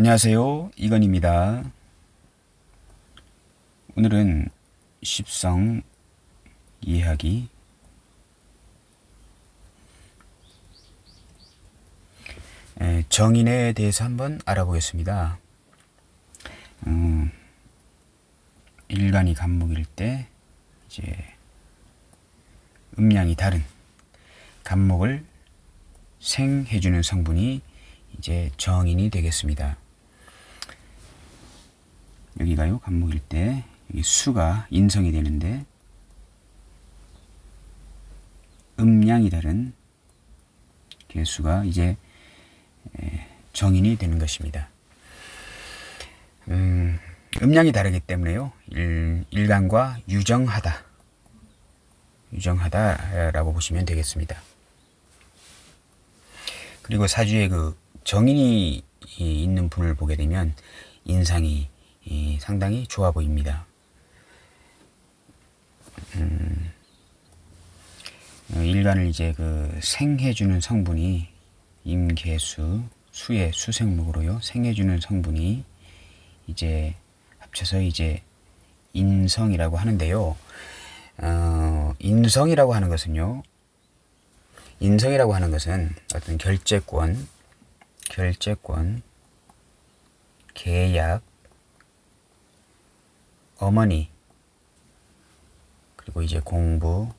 안녕하세요. 이건입니다. 오늘은 십성 이해하기 에, 정인에 대해서 한번 알아보겠습니다. 음, 일간이 간목일 때 이제 음량이 다른 간목을 생해주는 성분이 이제 정인이 되겠습니다. 여기가요 간목일 때 여기 수가 인성이 되는데 음량이 다른 개수가 이제 에, 정인이 되는 것입니다. 음, 음량이 다르기 때문에요 일, 일간과 유정하다 유정하다라고 보시면 되겠습니다. 그리고 사주에 그 정인이 있는 분을 보게 되면 인상이 상당히 좋아 보입니다. 음, 어, 일간을 이제 그 생해주는 성분이 임계수 수의 수생목으로요 생해주는 성분이 이제 합쳐서 이제 인성이라고 하는데요. 어, 인성이라고 하는 것은요. 인성이라고 하는 것은 어떤 결재권, 결재권, 계약, 어머니, 그리고 이제 공부,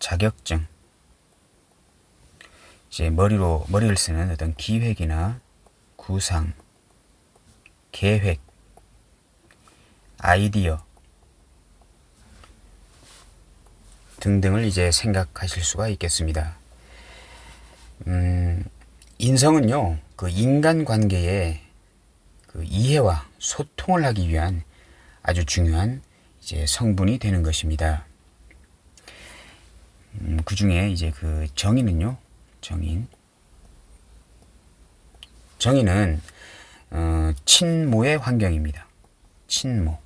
자격증, 이제 머리로, 머리를 쓰는 어떤 기획이나 구상, 계획, 아이디어, 등등을 이제 생각하실 수가 있겠습니다. 음, 인성은요, 그 인간 관계의 그 이해와 소통을 하기 위한 아주 중요한 이제 성분이 되는 것입니다. 음, 그 중에 이제 그 정의는요, 정인. 정의는 어, 친모의 환경입니다. 친모.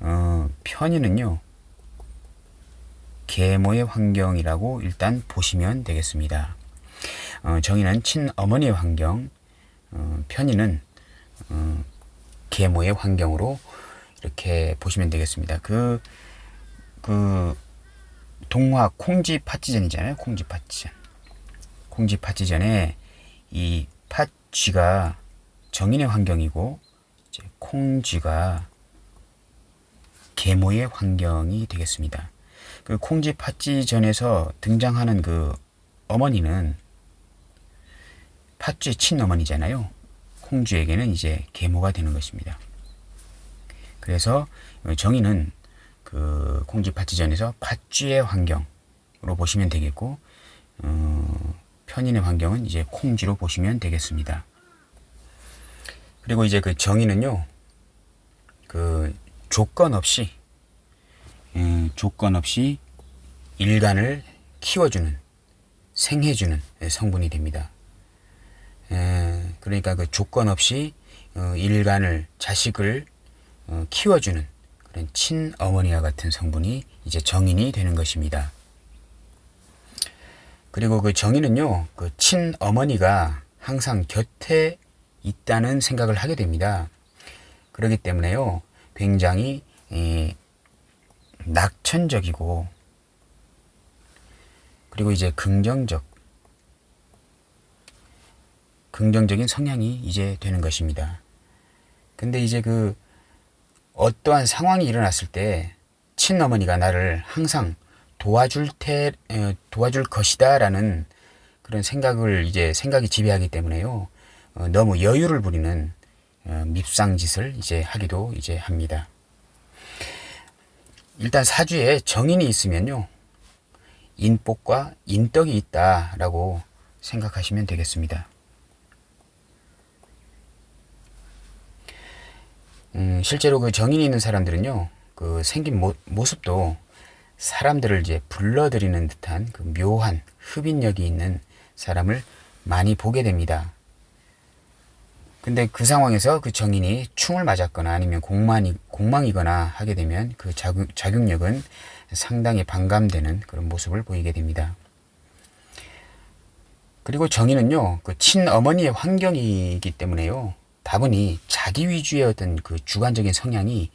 어, 편의는요, 계모의 환경이라고 일단 보시면 되겠습니다. 어, 정의는 친어머니의 환경, 어, 편의는 어, 계모의 환경으로 이렇게 보시면 되겠습니다. 그, 그, 동화 콩지 파치전이잖아요. 콩지 파치전. 콩지 파치전에 이 파쥐가 정인의 환경이고, 콩쥐가 계모의 환경이 되겠습니다. 그 콩쥐 팥쥐전에서 등장하는 그 어머니는 팥쥐 친어머니잖아요. 콩쥐에게는 이제 계모가 되는 것입니다. 그래서 정의는 그 콩쥐 팥쥐전에서 팥쥐의 환경으로 보시면 되겠고 어, 편인의 환경은 이제 콩쥐로 보시면 되겠습니다. 그리고 이제 그 정의는요, 그 조건 없이 음, 조건 없이 일간을 키워주는 생해주는 성분이 됩니다. 에, 그러니까 그 조건 없이 어, 일간을 자식을 어, 키워주는 그런 친어머니와 같은 성분이 이제 정인이 되는 것입니다. 그리고 그 정인은요, 그 친어머니가 항상 곁에 있다는 생각을 하게 됩니다. 그렇기 때문에요, 굉장히 에, 낙천적이고 그리고 이제 긍정적 긍정적인 성향이 이제 되는 것입니다. 근데 이제 그 어떠한 상황이 일어났을 때 친어머니가 나를 항상 도와줄 테 도와줄 것이다라는 그런 생각을 이제 생각이 지배하기 때문에요. 어, 너무 여유를 부리는 어, 밉상짓을 이제 하기도 이제 합니다. 일단 사주에 정인이 있으면요. 인복과 인덕이 있다라고 생각하시면 되겠습니다. 음, 실제로 그 정인이 있는 사람들은요, 그 생긴 모, 모습도 사람들을 이제 불러들이는 듯한 그 묘한 흡인력이 있는 사람을 많이 보게 됩니다. 근데 그 상황에서 그 정인이 충을 맞았거나 아니면 공만이, 공망이거나 하게 되면 그 자극 력은 상당히 반감되는 그런 모습을 보이게 됩니다. 그리고 정인은요, 그 친어머니의 환경이기 때문에요, 다분히 자기 위주의 어떤 그 주관적인 성향이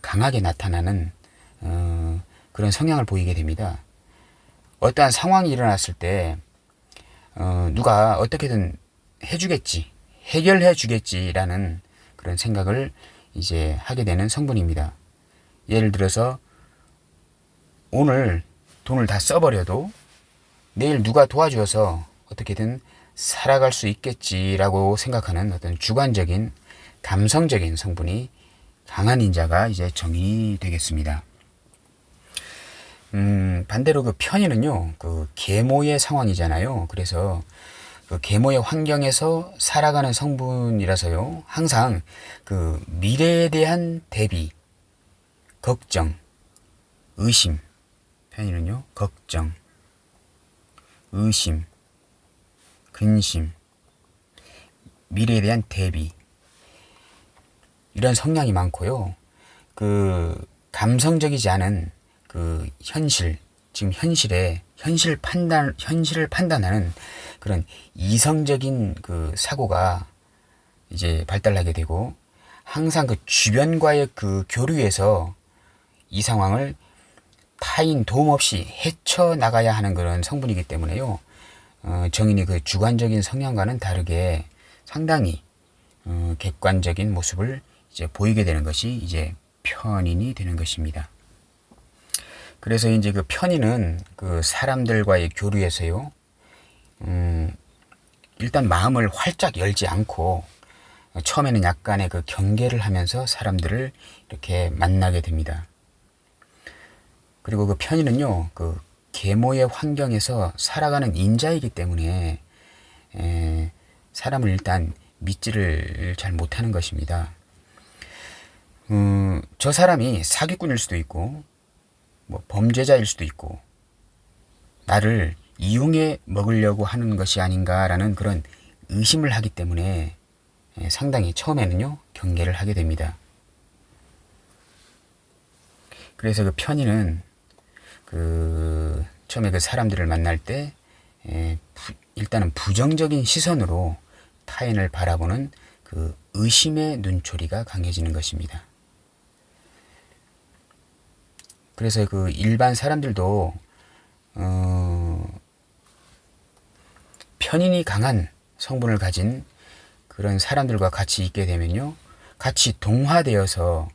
강하게 나타나는 어, 그런 성향을 보이게 됩니다. 어떠한 상황이 일어났을 때 어, 누가 어떻게든 해주겠지, 해결해 주겠지라는 그런 생각을 이제 하게 되는 성분입니다. 예를 들어서 오늘 돈을 다 써버려도 내일 누가 도와줘서 어떻게든 살아갈 수 있겠지라고 생각하는 어떤 주관적인 감성적인 성분이 강한 인자가 이제 정의 되겠습니다. 음, 반대로 그 편의는요, 그 계모의 상황이잖아요. 그래서 그 계모의 환경에서 살아가는 성분이라서요, 항상 그 미래에 대한 대비, 걱정, 의심, 편의는요, 걱정, 의심, 근심, 미래에 대한 대비, 이런 성향이 많고요. 그 감성적이지 않은 그 현실, 지금 현실에 현실 판단, 현실을 판단하는 그런 이성적인 그 사고가 이제 발달하게 되고 항상 그 주변과의 그 교류에서 이 상황을 타인 도움 없이 헤쳐 나가야 하는 그런 성분이기 때문에요. 어, 정인이 그 주관적인 성향과는 다르게 상당히 어, 객관적인 모습을 이제 보이게 되는 것이 이제 편인이 되는 것입니다. 그래서 이제 그 편인은 그 사람들과의 교류에서요, 음, 일단 마음을 활짝 열지 않고 처음에는 약간의 그 경계를 하면서 사람들을 이렇게 만나게 됩니다. 그리고 그 편인은요, 그 계모의 환경에서 살아가는 인자이기 때문에 에, 사람을 일단 믿지를 잘 못하는 것입니다. 음, 저 사람이 사기꾼일 수도 있고, 뭐 범죄자일 수도 있고, 나를 이용해 먹으려고 하는 것이 아닌가라는 그런 의심을 하기 때문에 예, 상당히 처음에는요, 경계를 하게 됩니다. 그래서 그 편의는 그 처음에 그 사람들을 만날 때 에, 부, 일단은 부정적인 시선으로 타인을 바라보는 그 의심의 눈초리가 강해지는 것입니다. 그래서 그 일반 사람들도 어, 편인이 강한 성분을 가진 그런 사람들과 같이 있게 되면요, 같이 동화되어서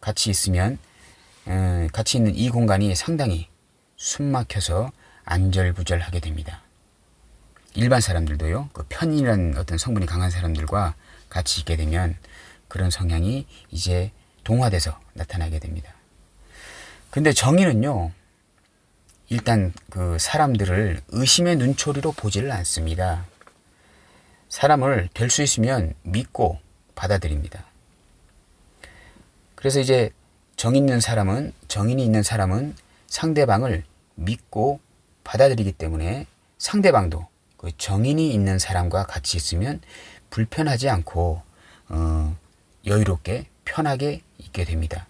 같이 있으면 어, 같이 있는 이 공간이 상당히 숨막혀서 안절부절하게 됩니다. 일반 사람들도요, 그 편이라는 어떤 성분이 강한 사람들과 같이 있게 되면 그런 성향이 이제 동화돼서 나타나게 됩니다. 근데 정의는요, 일단 그 사람들을 의심의 눈초리로 보지를 않습니다. 사람을 될 수 있으면 믿고 받아들입니다. 그래서 이제 정 있는 사람은, 정인이 있는 사람은 상대방을 믿고 받아들이기 때문에 상대방도 그 정인이 있는 사람과 같이 있으면 불편하지 않고, 어, 여유롭게 편하게 있게 됩니다.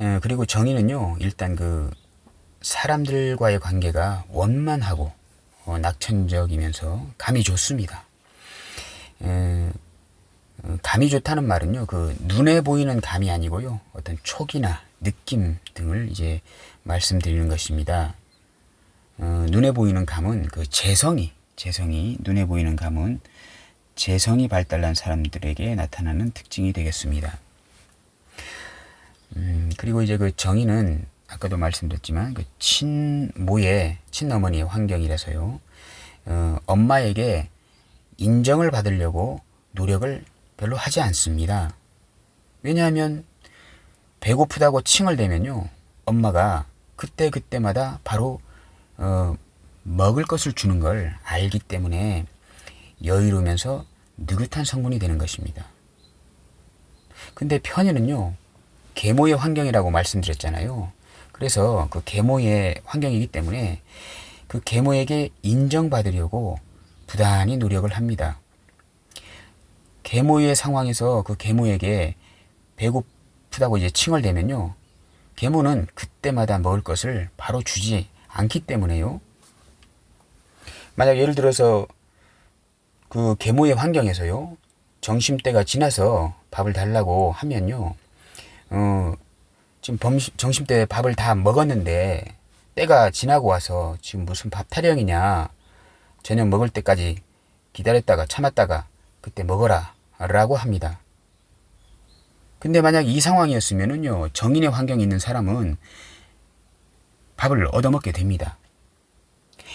예, 그리고 정의는요, 일단 그 사람들과의 관계가 원만하고 어, 낙천적이면서 감이 좋습니다. 예, 어, 감이 좋다는 말은요, 그 눈에 보이는 감이 아니고요, 어떤 촉이나 느낌 등을 이제 말씀드리는 것입니다. 어, 눈에 보이는 감은 그 재성이, 재성이, 눈에 보이는 감은 재성이 발달한 사람들에게 나타나는 특징이 되겠습니다. 음, 그리고 이제 그 정의는 아까도 말씀드렸지만 그 친모의 친어머니의 환경이라서요. 어, 엄마에게 인정을 받으려고 노력을 별로 하지 않습니다. 왜냐하면 배고프다고 칭을 대면요. 엄마가 그때 그때마다 바로 어, 먹을 것을 주는 걸 알기 때문에 여유로우면서 느긋한 성분이 되는 것입니다. 근데 편의는요. 계모의 환경이라고 말씀드렸잖아요. 그래서 그 계모의 환경이기 때문에 그 계모에게 인정받으려고 부단히 노력을 합니다. 계모의 상황에서 그 계모에게 배고프다고 이제 칭을 대면요. 계모는 그때마다 먹을 것을 바로 주지 않기 때문에요. 만약 예를 들어서 그 계모의 환경에서요. 정심때가 지나서 밥을 달라고 하면요. 어, 지금 범시, 정심때 밥을 다 먹었는데 때가 지나고 와서 지금 무슨 밥 타령이냐. 저녁 먹을 때까지 기다렸다가 참았다가 그때 먹어라. 라고 합니다. 근데 만약 이 상황이었으면은요, 정인의 환경에 있는 사람은 밥을 얻어먹게 됩니다.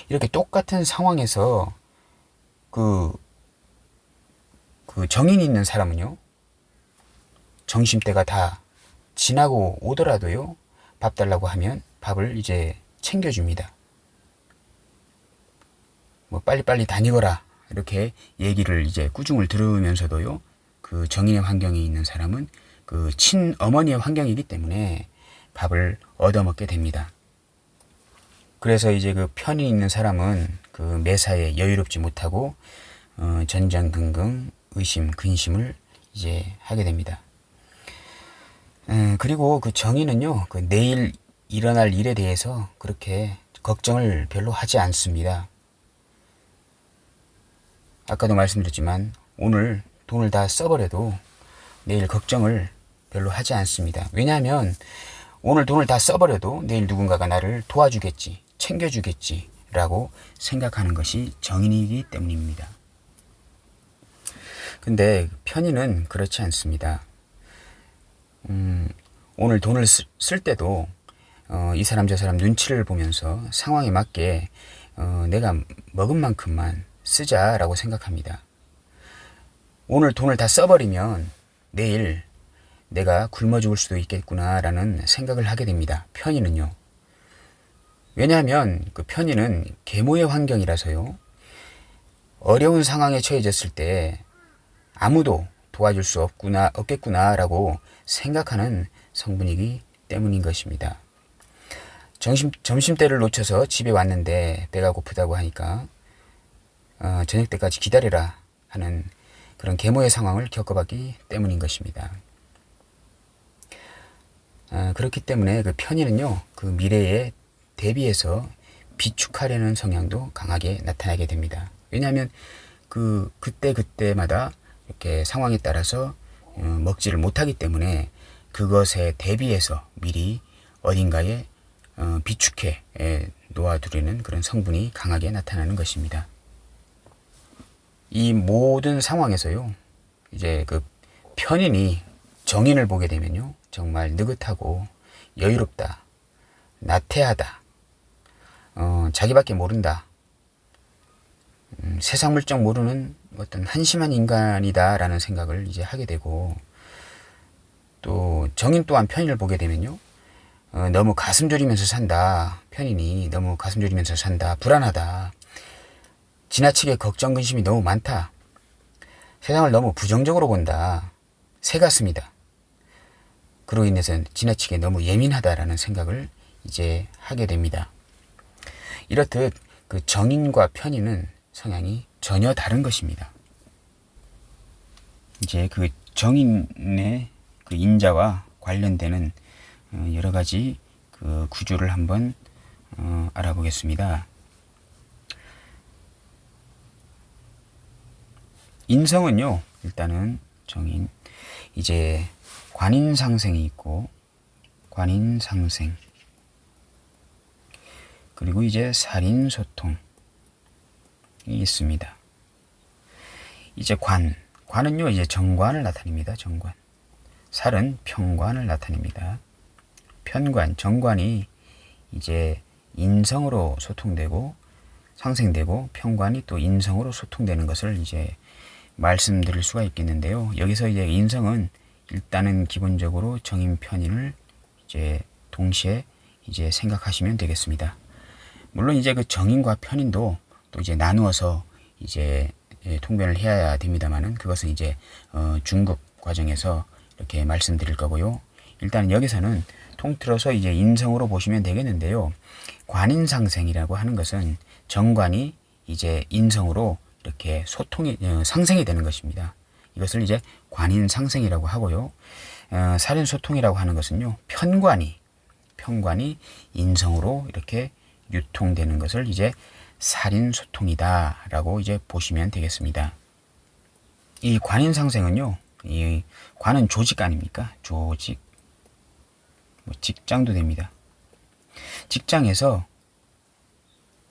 이렇게 똑같은 상황에서 그, 그 정인이 있는 사람은요, 정심때가 다 지나고 오더라도요, 밥 달라고 하면 밥을 이제 챙겨줍니다. 뭐 빨리빨리 다니거라. 이렇게 얘기를 이제 꾸중을 들으면서도요, 그 정인의 환경에 있는 사람은 그 친어머니의 환경이기 때문에 밥을 얻어먹게 됩니다. 그래서 이제 그 편이 있는 사람은 그 매사에 여유롭지 못하고 어, 전전긍긍 의심 근심을 이제 하게 됩니다. 음, 그리고 그 정의는요, 그 내일 일어날 일에 대해서 그렇게 걱정을 별로 하지 않습니다. 아까도 말씀드렸지만 오늘 돈을 다 써버려도 내일 걱정을 별로 하지 않습니다. 왜냐하면 오늘 돈을 다 써버려도 내일 누군가가 나를 도와주겠지, 챙겨주겠지 라고 생각하는 것이 정인이기 때문입니다. 근데 편의는 그렇지 않습니다. 음, 오늘 돈을 쓰, 쓸 때도 어, 이 사람 저 사람 눈치를 보면서 상황에 맞게 어, 내가 먹은 만큼만 쓰자라고 생각합니다. 오늘 돈을 다 써버리면 내일 내가 굶어 죽을 수도 있겠구나라는 생각을 하게 됩니다. 편의는요. 왜냐하면 그 편의는 계모의 환경이라서요. 어려운 상황에 처해졌을 때 아무도 도와줄 수 없구나, 없겠구나라고 생각하는 성분이기 때문인 것입니다. 점심, 점심때를 놓쳐서 집에 왔는데 배가 고프다고 하니까 어, 저녁 때까지 기다려라 하는 그런 계모의 상황을 겪어봤기 때문인 것입니다. 어, 그렇기 때문에 그 편의는요, 그 미래에 대비해서 비축하려는 성향도 강하게 나타나게 됩니다. 왜냐하면 그 그때 그때마다 이렇게 상황에 따라서 어, 먹지를 못하기 때문에 그것에 대비해서 미리 어딘가에 어, 비축해 놓아두려는 그런 성분이 강하게 나타나는 것입니다. 이 모든 상황에서요, 이제 그 편인이 정인을 보게 되면요, 정말 느긋하고 여유롭다, 나태하다, 어, 자기밖에 모른다, 음, 세상 물정 모르는 어떤 한심한 인간이다라는 생각을 이제 하게 되고, 또 정인 또한 편인을 보게 되면요, 어, 너무 가슴 졸이면서 산다, 편인이 너무 가슴 졸이면서 산다, 불안하다, 지나치게 걱정 근심이 너무 많다. 세상을 너무 부정적으로 본다. 새 같습니다. 그로 인해서 지나치게 너무 예민하다라는 생각을 이제 하게 됩니다. 이렇듯 그 정인과 편인은 성향이 전혀 다른 것입니다. 이제 그 정인의 그 인자와 관련되는 어, 여러 가지 그 구조를 한번 어, 알아보겠습니다. 인성은요, 일단은 정인. 이제 관인상생이 있고, 관인상생. 그리고 이제 살인소통이 있습니다. 이제 관. 관은요, 이제 정관을 나타냅니다. 정관. 살은 평관을 나타냅니다. 편관, 정관이 이제 인성으로 소통되고 상생되고 평관이 또 인성으로 소통되는 것을 이제 말씀드릴 수가 있겠는데요. 여기서 이제 인성은 일단은 기본적으로 정인 편인을 이제 동시에 이제 생각하시면 되겠습니다. 물론 이제 그 정인과 편인도 또 이제 나누어서 이제 예, 통변을 해야 됩니다만은 그것은 이제 어 중급 과정에서 이렇게 말씀드릴 거고요. 일단 여기서는 통틀어서 이제 인성으로 보시면 되겠는데요. 관인상생이라고 하는 것은 정관이 이제 인성으로 이렇게 소통이 어, 상생이 되는 것입니다. 이것을 이제 관인 상생이라고 하고요. 어, 살인 소통이라고 하는 것은요. 편관이 편관이 인성으로 이렇게 유통되는 것을 이제 살인 소통이다라고 이제 보시면 되겠습니다. 이 관인 상생은요. 이 관은 조직 아닙니까? 조직. 뭐 직장도 됩니다. 직장에서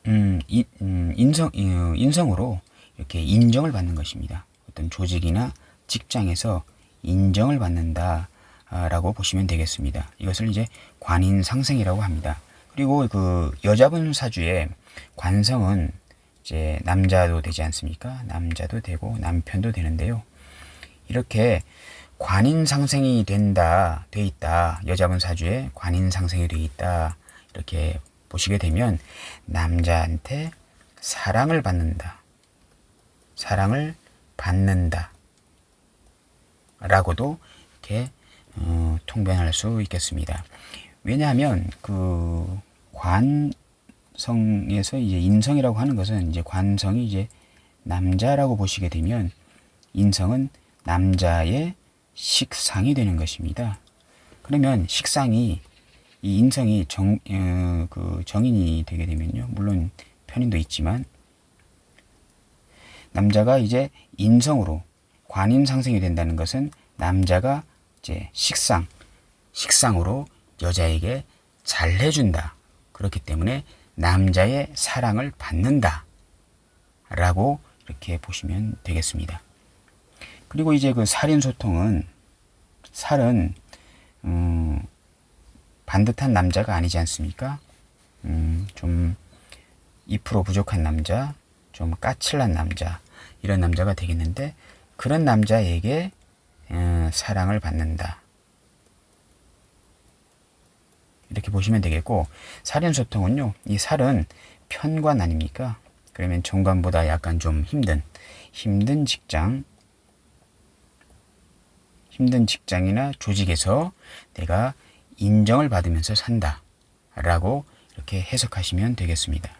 음, 이, 음, 인성 어, 인성으로 이렇게 인정을 받는 것입니다. 어떤 조직이나 직장에서 인정을 받는다라고 보시면 되겠습니다. 이것을 이제 관인 상생이라고 합니다. 그리고 그 여자분 사주의 관성은 이제 남자도 되지 않습니까? 남자도 되고 남편도 되는데요. 이렇게 관인 상생이 된다, 돼 있다. 여자분 사주에 관인 상생이 돼 있다. 이렇게 보시게 되면 남자한테 사랑을 받는다. 사랑을 받는다. 라고도 이렇게 어, 통변할 수 있겠습니다. 왜냐하면 그 관성에서 이제 인성이라고 하는 것은 이제 관성이 이제 남자라고 보시게 되면 인성은 남자의 식상이 되는 것입니다. 그러면 식상이 이 인성이 정, 어, 그 정인이 되게 되면요. 물론 편인도 있지만 남자가 이제 인성으로 관인 상승이 된다는 것은 남자가 이제 식상, 식상으로 여자에게 잘 해준다. 그렇기 때문에 남자의 사랑을 받는다. 라고 이렇게 보시면 되겠습니다. 그리고 이제 그 살인 소통은 살은 음, 반듯한 남자가 아니지 않습니까? 음, 좀 2% 부족한 남자, 좀 까칠한 남자 이런 남자가 되겠는데 그런 남자에게 음, 사랑을 받는다. 이렇게 보시면 되겠고 살인 소통은요. 이 살은 편관 아닙니까? 그러면 정관보다 약간 좀 힘든 힘든 직장 힘든 직장이나 조직에서 내가 인정을 받으면서 산다. 라고 이렇게 해석하시면 되겠습니다.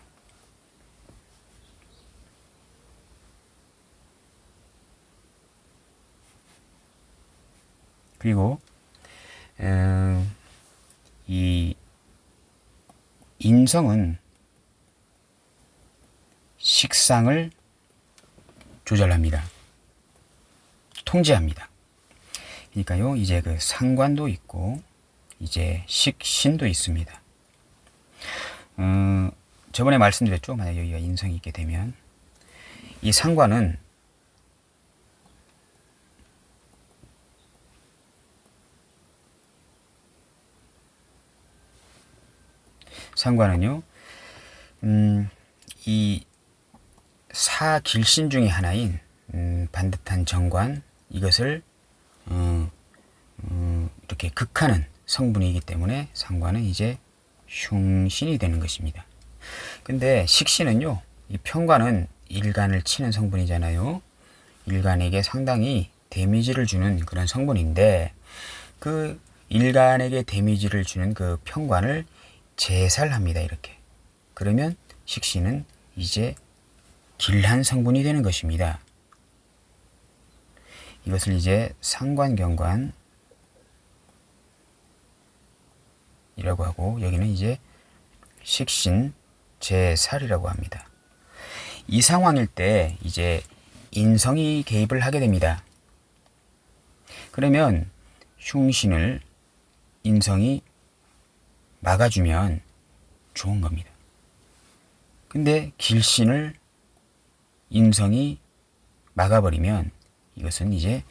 그리고 음, 이 인성은 식상을 조절합니다. 통제합니다. 그러니까요, 이제 그 상관도 있고, 이제 식신도 있습니다. 음, 저번에 말씀드렸죠. 만약 여기가 인성이 있게 되면 이 상관은 상관은요, 음, 이 사길신 중의 하나인 음, 반듯한 정관 이것을 어, 어, 이렇게 극하는 성분이기 때문에 상관은 이제 흉신이 되는 것입니다. 근데 식신은요, 이 편관은 일간을 치는 성분이잖아요. 일간에게 상당히 데미지를 주는 그런 성분인데, 그 일간에게 데미지를 주는 그 편관을 제살합니다. 이렇게. 그러면 식신은 이제 길한 성분이 되는 것입니다. 이것을 이제 상관경관 이라고 하고 여기는 이제 식신 제살이라고 합니다. 이 상황일 때 이제 인성이 개입을 하게 됩니다. 그러면 흉신을 인성이 막아주면 좋은 겁니다. 근데 길신을 인성이 막아버리면 이것은 이제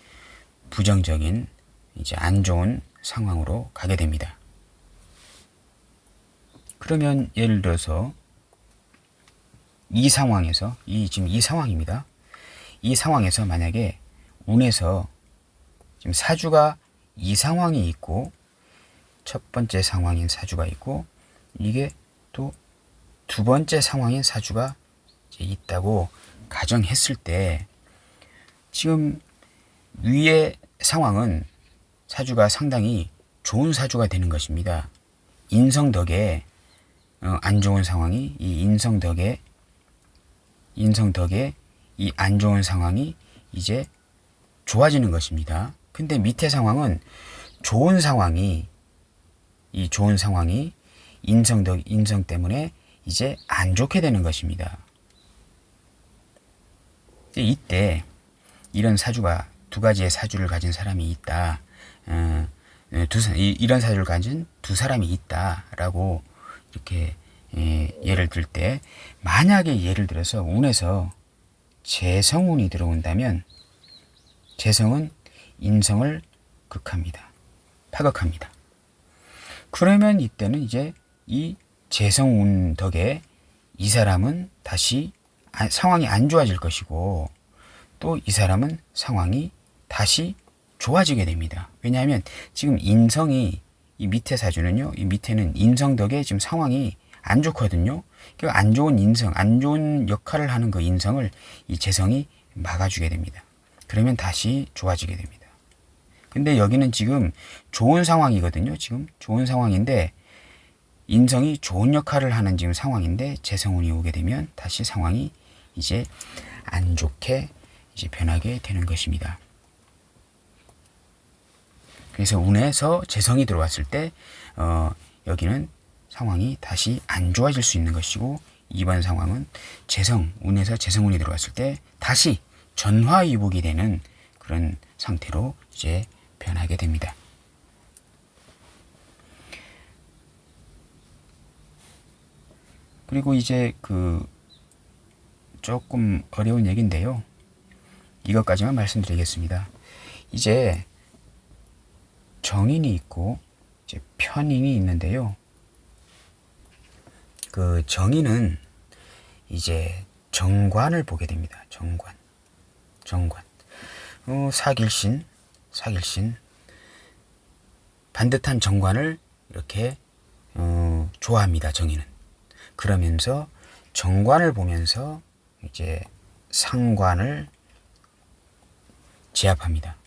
부정적인 이제 안 좋은 상황으로 가게 됩니다. 그러면 예를 들어서 이 상황에서 이 지금 이 상황입니다. 이 상황에서 만약에 운에서 지금 사주가 이 상황이 있고 첫 번째 상황인 사주가 있고 이게 또 두 번째 상황인 사주가 있다고 가정했을 때 지금 위의 상황은 사주가 상당히 좋은 사주가 되는 것입니다. 인성 덕에 어, 안 좋은 상황이 이 인성 덕에 인성 덕에 이 안 좋은 상황이 이제 좋아지는 것입니다. 근데 밑에 상황은 좋은 상황이 이 좋은 상황이 인성덕 인성 때문에 이제 안 좋게 되는 것입니다. 이때 이런 사주가 두 가지의 사주를 가진 사람이 있다. 어, 어, 두, 이런 사주를 가진 두 사람이 있다라고 이렇게 예, 예를 들 때 만약에 예를 들어서 운에서 재성운이 들어온다면 재성은 인성을 극합니다. 파극합니다. 그러면 이때는 이제 이 재성운 덕에 이 사람은 다시 아- 상황이 안 좋아질 것이고 또 이 사람은 상황이 다시 좋아지게 됩니다. 왜냐하면 지금 인성이 이 밑에 사주는요. 이 밑에는 인성 덕에 지금 상황이 안 좋거든요. 그 안 좋은 인성, 안 좋은 역할을 하는 그 인성을 이 재성이 막아주게 됩니다. 그러면 다시 좋아지게 됩니다. 근데 여기는 지금 좋은 상황이거든요. 지금 좋은 상황인데 인성이 좋은 역할을 하는 지금 상황인데 재성운이 오게 되면 다시 상황이 이제 안 좋게 이제 변하게 되는 것입니다. 그래서 운에서 재성이 들어왔을 때 어, 여기는 상황이 다시 안 좋아질 수 있는 것이고 이번 상황은 재성 운에서 재성운이 들어왔을 때 다시 전화위복이 되는 그런 상태로 이제 변하게 됩니다. 그리고 이제 그 조금 어려운 얘기인데요. 이것까지만 말씀드리겠습니다. 이제 정인이 있고 이제 편인이 있는데요. 그 정인은 이제 정관을 보게 됩니다. 정관. 정관. 어, 사길신, 사길신. 반듯한 정관을 이렇게 어, 좋아합니다. 정인은. 그러면서 정관을 보면서 이제 상관을 제압합니다.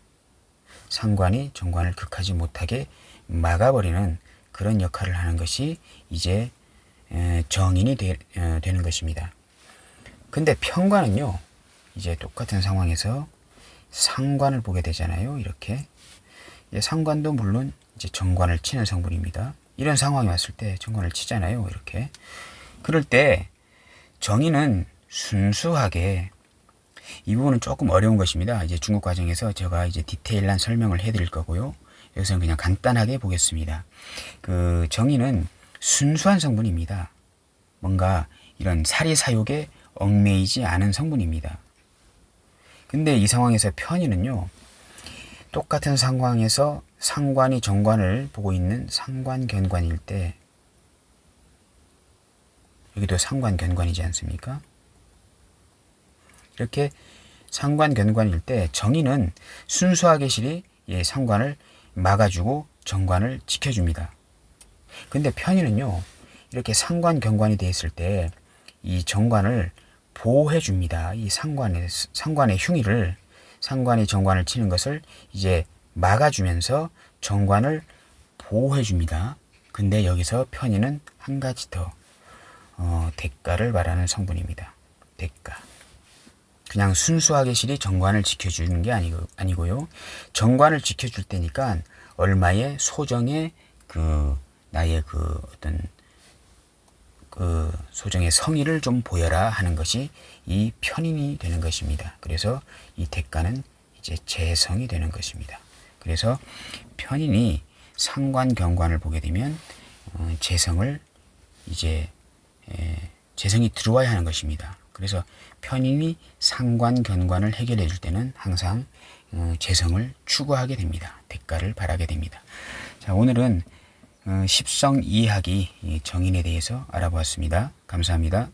상관이 정관을 극하지 못하게 막아버리는 그런 역할을 하는 것이 이제 에, 정인이 되, 어, 되는 것입니다. 근데 편관은요, 이제 똑같은 상황에서 상관을 보게 되잖아요. 이렇게. 예, 상관도 물론 이제 정관을 치는 성분입니다. 이런 상황이 왔을 때 정관을 치잖아요. 이렇게. 그럴 때 정의는 순수하게 이 부분은 조금 어려운 것입니다. 이제 중국 과정에서 제가 이제 디테일한 설명을 해드릴 거고요. 여기서는 그냥 간단하게 보겠습니다. 그 정의는 순수한 성분입니다. 뭔가 이런 사리사욕에 얽매이지 않은 성분입니다. 근데 이 상황에서 편의는요, 똑같은 상황에서 상관이 정관을 보고 있는 상관견관일 때, 여기도 상관견관이지 않습니까? 이렇게 상관견관일 때 정의는 순수하게 실이 예, 상관을 막아주고 정관을 지켜줍니다. 근데 편의는요, 이렇게 상관견관이 되어 있을 때 이 정관을 보호해 줍니다. 이 상관의 상관의 흉의를 상관이 정관을 치는 것을 이제 막아주면서 정관을 보호해 줍니다. 근데 여기서 편의는 한 가지 더 어, 대가를 말하는 성분입니다. 대가. 그냥 순수하게 실이 정관을 지켜주는 게 아니고, 아니고요. 정관을 지켜줄 때니까 얼마의 소정의 그 나의 그 어떤 그 소정의 성의를 좀 보여라 하는 것이 이 편인이 되는 것입니다. 그래서 이 대가는 이제 재성이 되는 것입니다. 그래서 편인이 상관 경관을 보게 되면 어, 재성을 이제 에, 재성이 들어와야 하는 것입니다. 그래서 편인이 상관 견관을 해결해 줄 때는 항상 어, 재성을 추구하게 됩니다. 대가를 바라게 됩니다. 자, 오늘은 어, 십성 이해하기 이 정인에 대해서 알아보았습니다. 감사합니다.